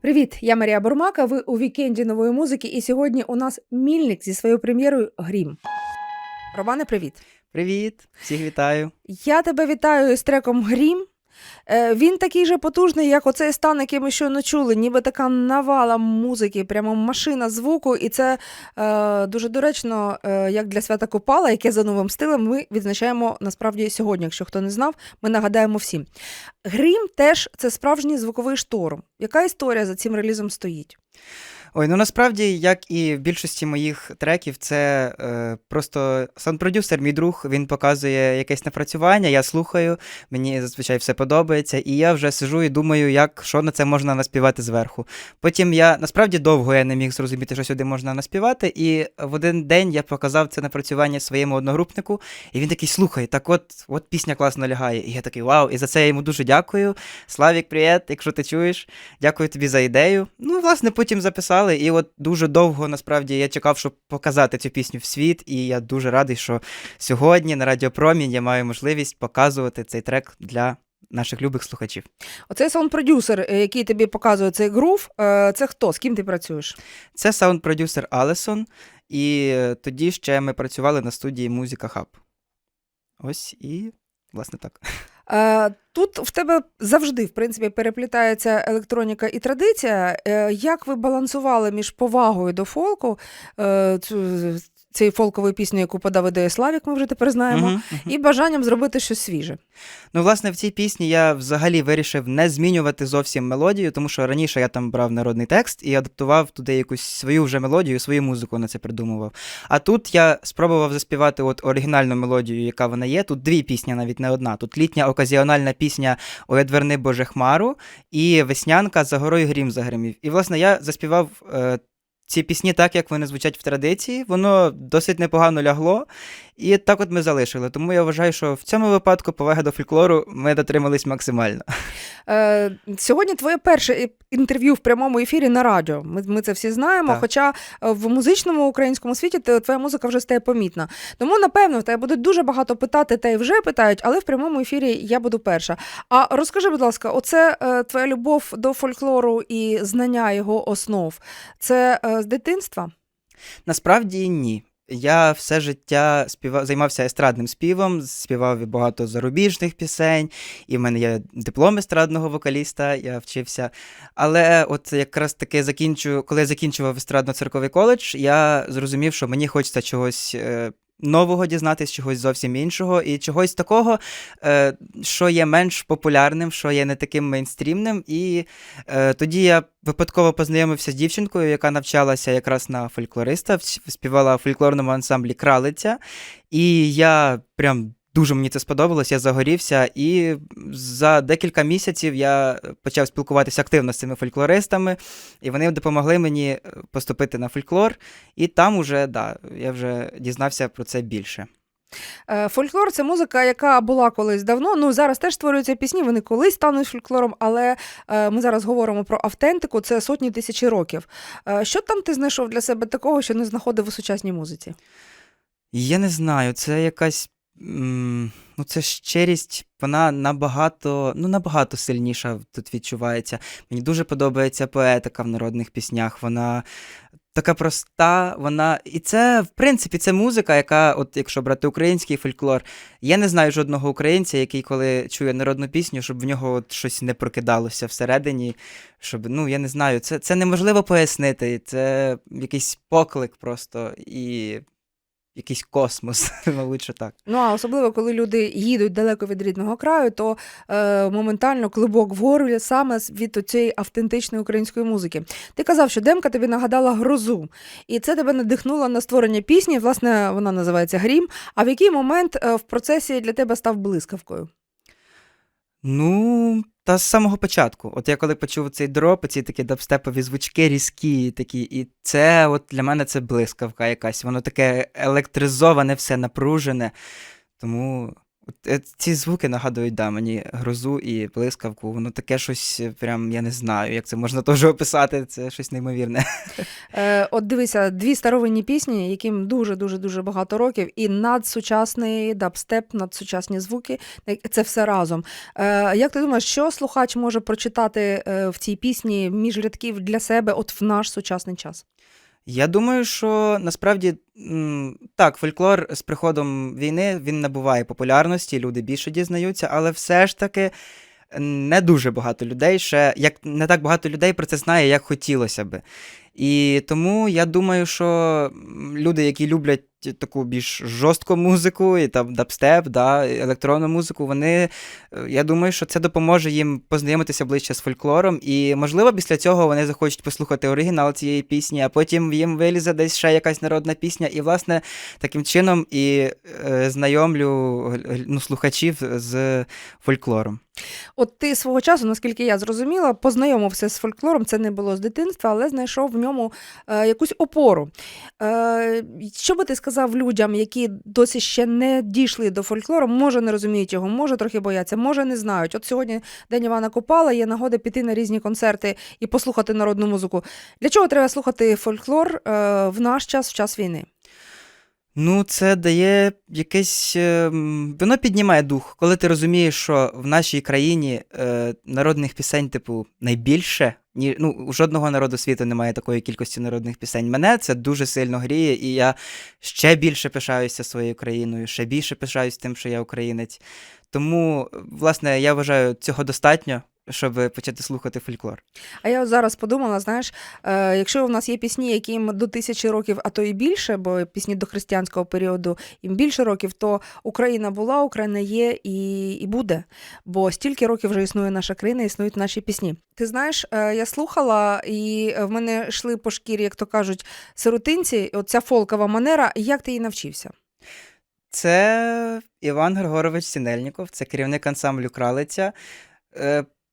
Привіт, я Марія Бурмака. Ви у вікенді нової музики, і сьогодні у нас мільник зі своєю прем'єрою Грім. Романе, привіт. Привіт, всіх вітаю. Я тебе вітаю з треком Грім. Е, Він такий же потужний, як оцей стан, який ми щойно чули, ніби така навала музики, прямо машина звуку. І це е, дуже доречно, е, як для свята Купала, яке за новим стилем ми відзначаємо насправді сьогодні. Якщо хто не знав, ми нагадаємо всім. Грім теж це справжній звуковий шторм. Яка історія за цим релізом стоїть? Ой, ну насправді, як і в більшості моїх треків, це е, просто саунд-продюсер, мій друг, він показує якесь напрацювання, я слухаю, мені зазвичай все подобається, і я вже сижу і думаю, як що на це можна наспівати зверху. Потім я насправді довго я не міг зрозуміти, що сюди можна наспівати, і в один день я показав це напрацювання своєму одногрупнику, і він такий: слухай, так от, от пісня класно лягає. І я такий вау, і за це я йому дуже дякую. Славік, привіт, якщо ти чуєш, дякую тобі за ідею. Ну, власне, потім записав записали, і от дуже довго насправді я чекав, щоб показати цю пісню в світ, і я дуже радий, що сьогодні на Радіо Промінь я маю можливість показувати цей трек для наших любих слухачів. Оцей саунд-продюсер, е, який тобі показує цей грув, е, це хто? З ким ти працюєш? Це саунд-продюсер Алесон, і тоді ще ми працювали на студії Музика Хаб. Ось і, власне, так. Е, Тут в тебе завжди, в принципі, переплітається електроніка і традиція. Е, Як ви балансували між повагою до фолку, е, цієї фолкової пісні, яку подав ідею Славік, ми вже тепер знаємо, Мгм, мгм. і бажанням зробити щось свіже? Ну, власне, в цій пісні я взагалі вирішив не змінювати зовсім мелодію, тому що раніше я там брав народний текст і адаптував туди якусь свою вже мелодію, свою музику на це придумував. А тут я спробував заспівати от оригінальну мелодію, яка вона є. Тут дві пісні, навіть не одна. Тут літня оказіональна пісня Ой, одверни Боже Хмару і веснянка за горою грім загримів. І, власне, я заспівав. Ці пісні, так як вони звучать в традиції, воно досить непогано лягло, і так от ми залишили. Тому я вважаю, що в цьому випадку повага до фольклору ми дотримались максимально. Е, Сьогодні твоє перше інтерв'ю в прямому ефірі на радіо. Ми, ми це всі знаємо. Так. Хоча е, в музичному українському світі твоя музика вже стає помітна. Тому, напевно, в тебе будуть дуже багато питати, та й вже питають, але в прямому ефірі я буду перша. А розкажи, будь ласка, оце е, твоя любов до фольклору і знання його основ. Це е, з дитинства? Насправді ні. Я все життя співав, займався естрадним співом, співав багато зарубіжних пісень, і в мене є диплом естрадного вокаліста, я вчився. Але от якраз таки закінчу, коли я закінчував естрадно-цирковий коледж, я зрозумів, що мені хочеться чогось. Нового дізнатись, чогось зовсім іншого, і чогось такого, е, що є менш популярним, що є не таким мейнстрімним. І е, тоді я випадково познайомився з дівчинкою, яка навчалася якраз на фольклориста, співала в фольклорному ансамблі Кралиця. І я прям дуже мені це сподобалось, я загорівся. І за декілька місяців я почав спілкуватися активно з цими фольклористами, і вони допомогли мені е, поступити на фольклор. І там уже, да, я вже дізнався про це більше. Е, Фольклор це музика, яка була колись давно. Ну зараз теж створюються пісні, вони колись стануть фольклором, але е, ми зараз говоримо про автентику, це сотні тисячі років. Що там ти знайшов для себе такого, що не знаходив у сучасній музиці? Я не знаю, це якась. М, Ну, це щирість, вона набагато, ну, набагато сильніша тут відчувається. Мені дуже подобається поетика в народних піснях. Вона така проста, вона. І це, в принципі, це музика, яка, от якщо брати український фольклор, я не знаю жодного українця, який, коли чує народну пісню, щоб в нього от щось не прокидалося всередині. Щоб, ну, я не знаю, це, це неможливо пояснити. Це якийсь поклик просто і якийсь космос, мабуть, так. Ну а особливо, коли люди їдуть далеко від рідного краю, то е, моментально клубок в горлі саме від цієї автентичної української музики. Ти казав, що демка тобі нагадала грозу, і це тебе надихнуло на створення пісні. Власне, вона називається Грім. А в який момент е, в процесі для тебе став блискавкою? Ну, та з самого початку. От я коли почув цей дроп, ці такі дабстепові звучки різкі, такі, і це от для мене це блискавка якась. Воно таке електризоване, все напружене. Тому ці звуки нагадують да, мені грозу і блискавку. Воно таке щось, е, прям я не знаю, як це можна теж описати. Це щось неймовірне. Е, от дивися, дві старовинні пісні, яким дуже дуже дуже багато років, і надсучасний дабстеп, надсучасні звуки. е, Це все разом. Е, як ти думаєш, що слухач може прочитати е, в цій пісні між рядків для себе, от в наш сучасний час? Я думаю, що насправді так, фольклор з приходом війни він набуває популярності, люди більше дізнаються, але все ж таки не дуже багато людей ще, як не так багато людей про це знає, як хотілося би. І тому я думаю, що люди, які люблять таку більш жорстку музику, і там дабстеп, да, електронну музику, вони, е, я думаю, що це допоможе їм познайомитися ближче з фольклором. І, можливо, після цього вони захочуть послухати оригінал цієї пісні, а потім їм вилізе десь ще якась народна пісня. І, власне, таким чином і е, знайомлю ну, слухачів з фольклором. От ти свого часу, наскільки я зрозуміла, познайомився з фольклором. Це не було з дитинства, але знайшов в ньому е, якусь опору. Е, що би ти сказав людям, які досі ще не дійшли до фольклору, може не розуміють його, може трохи бояться, може не знають. От сьогодні День Івана Купала, є нагода піти на різні концерти і послухати народну музику. Для чого треба слухати фольклор е, в наш час, в час війни? Ну, це дає якесь. е, Воно піднімає дух, коли ти розумієш, що в нашій країні е, народних пісень, типу, найбільше. Ні, ну, у жодного народу світу немає такої кількості народних пісень. Мене це дуже сильно гріє, і я ще більше пишаюся своєю країною, ще більше пишаюсь тим, що я українець. Тому, власне, я вважаю, цього достатньо, щоб почати слухати фольклор. А я от зараз подумала, знаєш, е, якщо в нас є пісні, яким до тисячі років, а то і більше, бо пісні до християнського періоду їм більше років, то Україна була, Україна є і, і буде. Бо стільки років вже існує наша країна, існують наші пісні. Ти знаєш, е, я слухала, і в мене йшли по шкірі, як то кажуть, сиротинці, оця фолкова манера. Як ти її навчився? Це Іван Григорович Сінельніков, це керівник ансамблю Кралиця.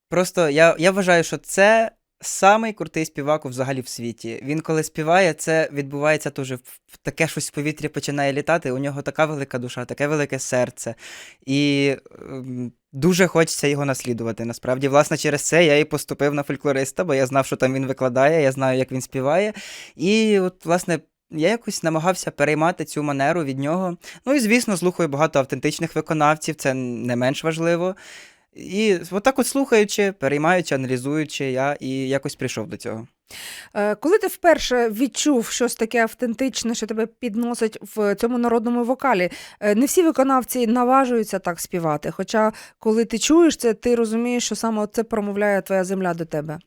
Просто я, я вважаю, що це самий крутий співак взагалі в світі. Він коли співає, це відбувається дуже таке щось в повітрі починає літати. У нього така велика душа, таке велике серце. І ем, дуже хочеться його наслідувати. Насправді, власне, через це я і поступив на фольклориста, бо я знав, що там він викладає, я знаю, як він співає. І от, власне. Я якось намагався переймати цю манеру від нього. Ну і звісно, слухаю багато автентичних виконавців, це не менш важливо. І отак от слухаючи, переймаючи, аналізуючи, я і якось прийшов до цього. Е, Коли ти вперше відчув щось таке автентичне, що тебе підносить в цьому народному вокалі, е, не всі виконавці наважуються так співати. Хоча, коли ти чуєш це, ти розумієш, що саме це промовляє твоя земля до тебе.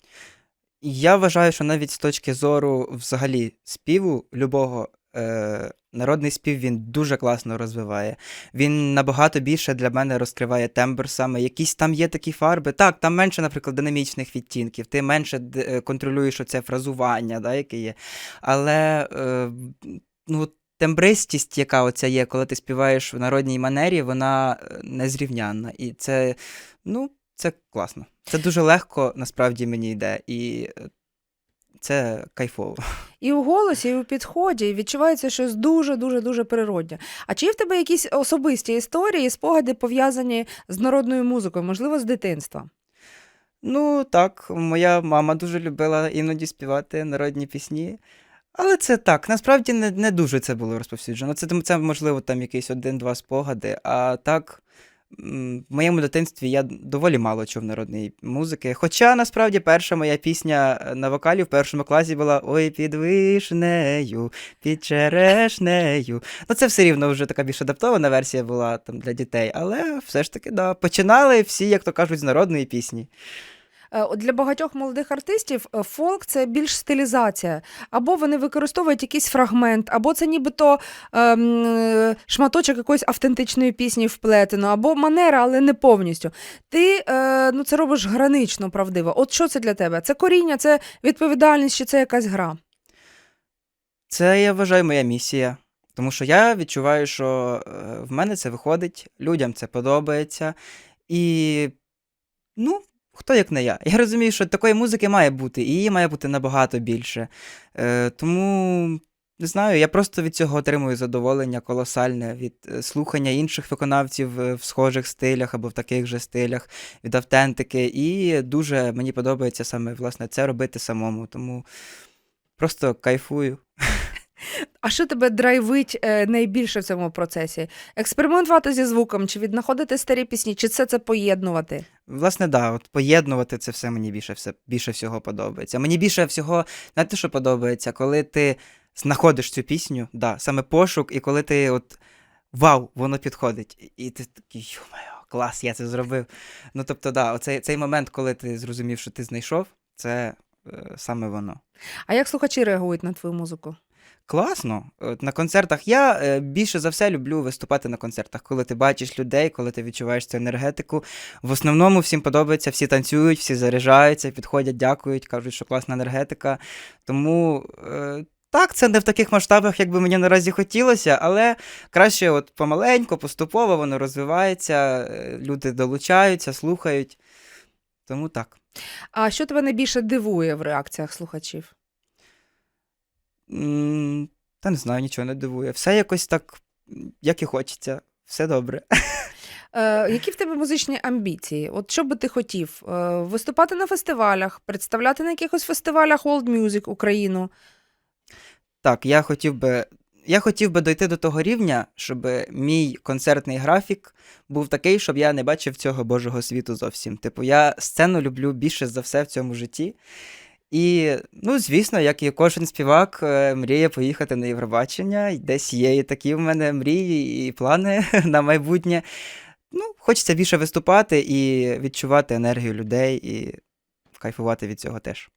Я вважаю, що навіть з точки зору взагалі співу любого. Е, народний спів він дуже класно розвиває. Він набагато більше для мене розкриває тембр саме. Якісь там є такі фарби. Так, там менше, наприклад, динамічних відтінків, ти менше е, контролюєш оце фразування, да, яке є. Але е, ну, тембристість, яка оця є, коли ти співаєш в народній манері, вона е, незрівнянна. І це, ну, це класно. Це дуже легко насправді мені йде. І е, це кайфово. І у голосі, і у підході відчувається щось дуже дуже дуже природне. А чи є в тебе якісь особисті історії, спогади пов'язані з народною музикою, можливо, з дитинства? Ну, так, моя мама дуже любила іноді співати народні пісні. Але це так, насправді не, не дуже це було розповсюджено. Це, це, можливо, там якийсь один-два спогади. А так, в моєму дитинстві я доволі мало чув народної музики. Хоча насправді перша моя пісня е, на вокалі в першому класі була Ой, під вишнею, під черешнею. Ну, це все рівно вже така більш адаптована версія була там для дітей. Але все ж таки, да, починали всі, як то кажуть, з народної пісні. Е, Для багатьох молодих артистів е, фолк це більш стилізація. Або вони використовують якийсь фрагмент, або це нібито ем, шматочок якоїсь автентичної пісні вплетено, або манера, але не повністю. Ти е, ну, це робиш гранично правдиво. От що це для тебе? Це коріння, це відповідальність, чи це якась гра? Це, я вважаю, моя місія. Тому що я відчуваю, що е, в мене це виходить, людям це подобається. І, ну, хто як не я. Я розумію, що такої музики має бути, і її має бути набагато більше. Е, тому Не знаю, я просто від цього отримую задоволення колосальне від е, слухання інших виконавців е, в схожих стилях або в таких же стилях, від автентики. І дуже мені подобається саме власне це робити самому. Тому просто кайфую. А що тебе драйвить е, найбільше в цьому процесі? Експериментувати зі звуком, чи віднаходити старі пісні, чи все це поєднувати? Власне, да, от поєднувати це все мені більше, все, більше всього подобається. Мені більше всього, знаєте, що подобається, коли ти знаходиш цю пісню, да, саме пошук, і коли ти от вау, воно підходить. І- ти такий, йо-моє, клас, я це зробив. Ну, тобто, да, оцей цей момент, коли ти зрозумів, що ти знайшов, це е, саме воно. А як слухачі реагують на твою музику? Класно. На концертах я е, більше за все люблю виступати на концертах, коли ти бачиш людей, коли ти відчуваєш цю енергетику. В основному всім подобається, всі танцюють, всі заряджаються, підходять, дякують, кажуть, що класна енергетика. Тому е, так, це не в таких масштабах, як би мені наразі хотілося, але краще от помаленьку, поступово воно розвивається, е, люди долучаються, слухають. Тому так. А що тебе найбільше дивує в реакціях слухачів? Та не знаю, нічого не дивує. Все якось так, як і хочеться, все добре. Е, які в тебе музичні амбіції? От що би ти хотів? Е, виступати на фестивалях, представляти на якихось фестивалях World Music Україну? Так, я хотів би. Я хотів би дойти до того рівня, щоб мій концертний графік був такий, щоб я не бачив цього Божого світу зовсім. Типу, я сцену люблю більше за все в цьому житті. І, ну, звісно, як і кожен співак, е, мріє поїхати на Євробачення. І Десь є і такі в мене мрії і плани на майбутнє. Ну, хочеться більше виступати і відчувати енергію людей, і кайфувати від цього теж.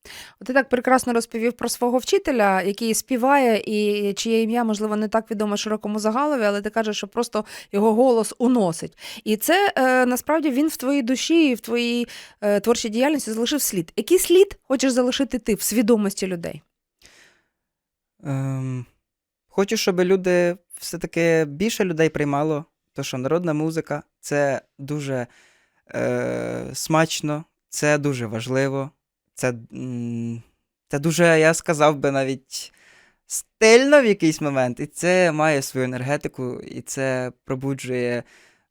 Ти так прекрасно розповів про свого вчителя, який співає, і чиє ім'я, можливо, не так відоме широкому загалові, але ти кажеш, що просто його голос уносить. І це е, насправді він в твоїй душі і в твоїй е, творчій діяльності залишив слід. Який слід хочеш залишити ти в свідомості людей? Ем, хочу, щоб люди все-таки більше людей приймало, то що народна музика це дуже е, смачно, це дуже важливо, це, це дуже, я сказав би, навіть стильно в якийсь момент. І це має свою енергетику, і це пробуджує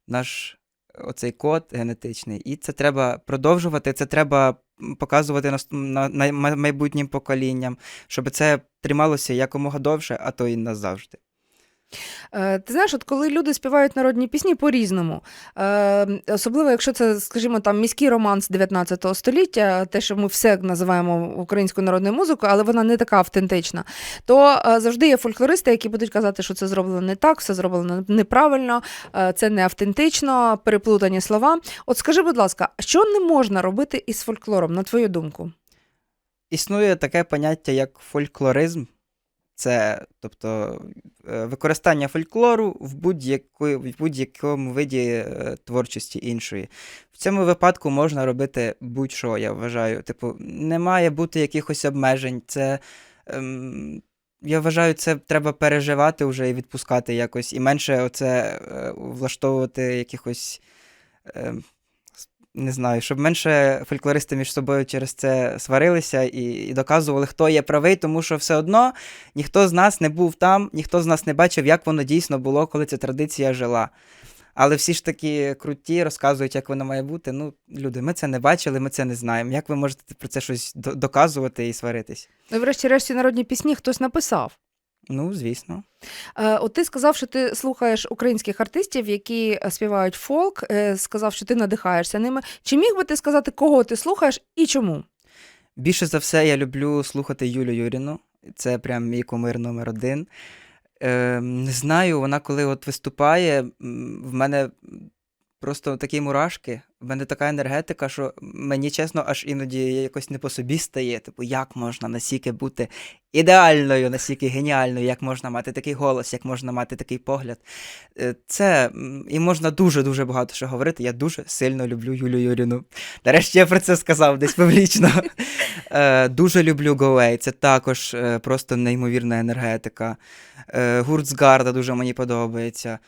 наш оцей код генетичний. І це треба продовжувати, це треба показувати нас- на, на майбутнім поколінням щоб це трималося якомога довше, а то і назавжди. Е, Ти знаєш, от коли люди співають народні пісні по-різному, е, особливо якщо це, скажімо, там міський романс 19 століття, те, що ми все називаємо українською народною музикою, але вона не така автентична, то е, завжди є фольклористи, які будуть казати, що це зроблено не так, все зроблено неправильно, це не автентично, переплутані слова. От скажи, будь ласка, що не можна робити із фольклором, на твою думку? Існує таке поняття, як фольклоризм. Це, тобто, використання фольклору в, будь-якому виді е, творчості іншої. В цьому випадку можна робити будь-що, я вважаю. Типу, не має бути якихось обмежень. Це, ем, я вважаю, це треба переживати вже і відпускати якось, і менше оце е, влаштовувати якихось. ем, не знаю, щоб менше фольклористи між собою через це сварилися і, і доказували, хто є правий, тому що все одно ніхто з нас не був там, ніхто з нас не бачив, як воно дійсно було, коли ця традиція жила. Але всі ж таки круті, розказують, як воно має бути. Ну, люди, ми це не бачили, ми це не знаємо. Як ви можете про це щось доказувати і сваритись? Ну, врешті-решт, ці народні пісні хтось написав. Ну, звісно. Е, От ти сказав, що ти слухаєш українських артистів, які е, співають фолк, е, сказав, що ти надихаєшся ними. Чи міг би ти сказати, кого ти слухаєш і чому? Більше за все, я люблю слухати Юлю Юріну. Це прям мій кумир номер один. Е, не знаю, вона коли от виступає, в мене просто такі мурашки, в мене така енергетика, що мені чесно, аж іноді якось не по собі стає. Типу, як можна настільки бути ідеальною, настільки геніальною, як можна мати такий голос, як можна мати такий погляд. Е, Це і можна дуже-дуже багато що говорити. Я дуже сильно люблю Юлю Юріну. Нарешті я про це сказав десь публічно. Е, Дуже люблю Go Це також е, просто неймовірна енергетика. Гурт Згарда дуже мені подобається.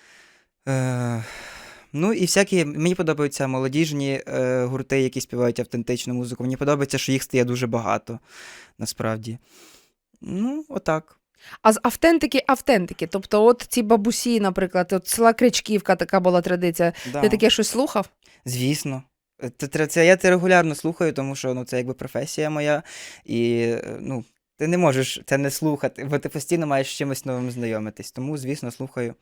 Ну і всякі мені подобаються молодіжні е, гурти, які співають автентичну музику. Мені подобається, що їх стає дуже багато, насправді. Ну, отак. А з автентики автентики. Тобто, от ці бабусі, наприклад, от села Кричківка така була традиція. Да. Ти таке щось слухав? Звісно. Е, Це, це, це я це регулярно слухаю, тому що ну, це якби професія моя, і е, ну, ти не можеш це не слухати, бо ти постійно маєш з чимось новим знайомитись. Тому, звісно, слухаю.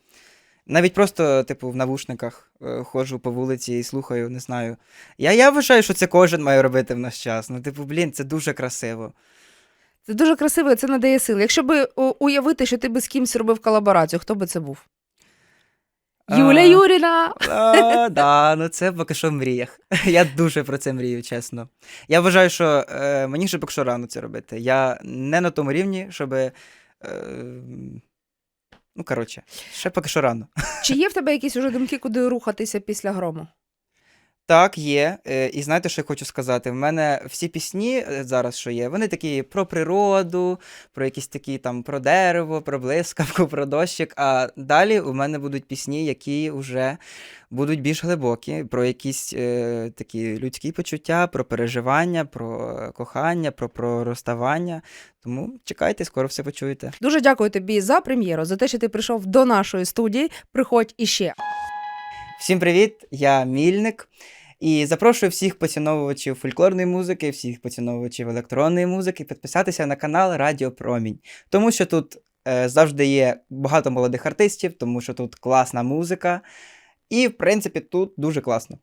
Навіть просто, типу, в навушниках е, ходжу по вулиці і слухаю, не знаю. Я, я вважаю, що це кожен має робити в наш час. Ну, типу, блін, це дуже красиво. Це дуже красиво, і це надає сили. Якщо би о, уявити, що ти би з кимсь робив колаборацію, хто би це був? А, Юля Юріна! А, да, ну це поки що в мріях. Я дуже про це мрію, чесно. Я вважаю, що е, мені ще поки що рано це робити. Я не на тому рівні, щоб. Е, ну, коротше, ще поки що рано. Чи є в тебе якісь уже думки, куди рухатися після грому? Так, є. Е, І знаєте, що я хочу сказати? В мене всі пісні е, зараз, що є, вони такі про природу, про якісь такі там про дерево, про блискавку, про дощик. А далі у мене будуть пісні, які вже будуть більш глибокі, про якісь е, такі людські почуття, про переживання, про кохання, про, про розставання. Тому чекайте, скоро все почуєте. Дуже дякую тобі за прем'єру, за те, що ти прийшов до нашої студії. Приходь іще. Всім привіт! Я Мільник. І запрошую всіх поціновувачів фольклорної музики, всіх поціновувачів електронної музики підписатися на канал Радіо Промінь. Тому що тут е, завжди є багато молодих артистів, тому що тут класна музика. І, в принципі, тут дуже класно.